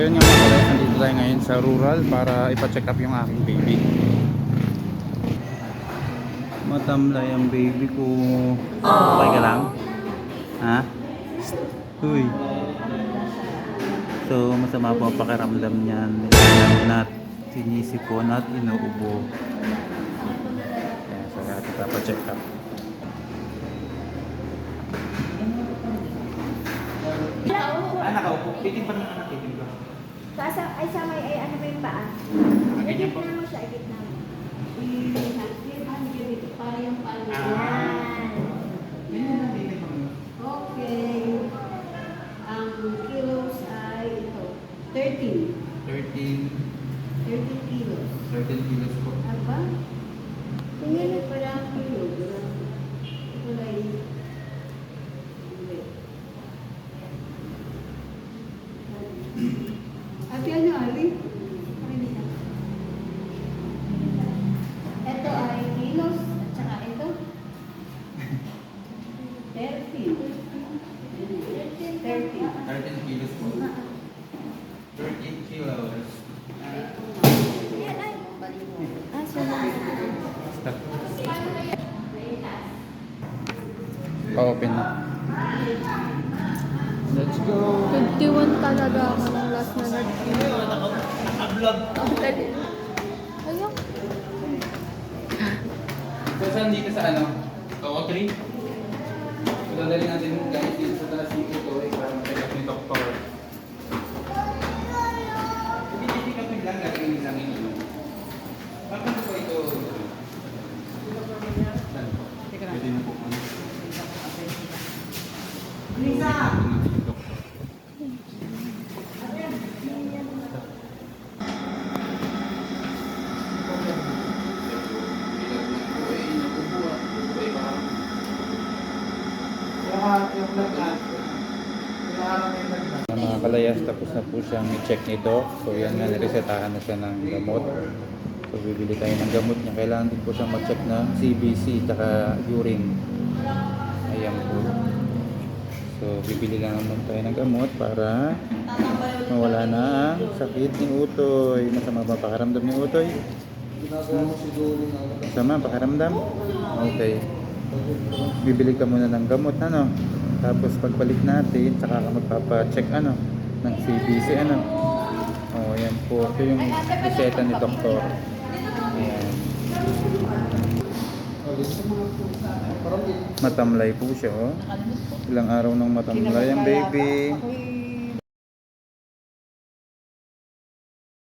yun nga mga guys, nandito tayo ngayon sa rural para ipa-check up yung aking baby. Matamlay ang baby ko. Okay ka lang? Ha? Uy. So, masama po ang pakiramdam niyan. Nilalanat, sinisipon at inuubo. Kaya sa natin papacheck up. Ah, nakaupo. Titing pa naman titing ba? Kasa, ay sa may, ay ano ba yung paa? Igit na mo siya, igit na mo. Para yung palo. Yan. Okay. Ang kilos ay ito. 13. 13, 13 kilos. 13 kilos po. Aba? Tingnan mo pala ang kilo. Ito ay... Hindi. Ate, ano, Ali? Ito ay kilos at saka ito. 13. 13. 13 kilos po. 13 kilos. Ah, Stop. Pa-open na. Let's go. 51 talaga ako ng last na nag-vlog. Ayun. Saan dito sa ano? Oo, 3. Dadali natin guys dito sa taas dito ito eh, para mag-check ni Doktor. Hindi, hindi ka lang gagawin lang yun. ano? Bakit po ito? Pwede na po ano? Lisa! Mga kalayas, tapos na po siyang i-check ni Doc. So yan nga, niresetahan na siya ng gamot. So bibili tayo ng gamot niya. Kailangan din po siyang mag-check ng CBC tsaka urine. Ayan po. So bibili lang naman tayo ng gamot para mawala na ang sakit ni Utoy. Masama ba pakaramdam ni Utoy? Masama pakaramdam? Okay. Bibili ka muna ng gamot, ano? Tapos pagbalik natin, saka ka magpapa-check ano ng CBC ano. Oh, yan po. Ito yung reseta ni doktor. Ayan. Matamlay po siya, oh. Ilang araw nang matamlay ang baby.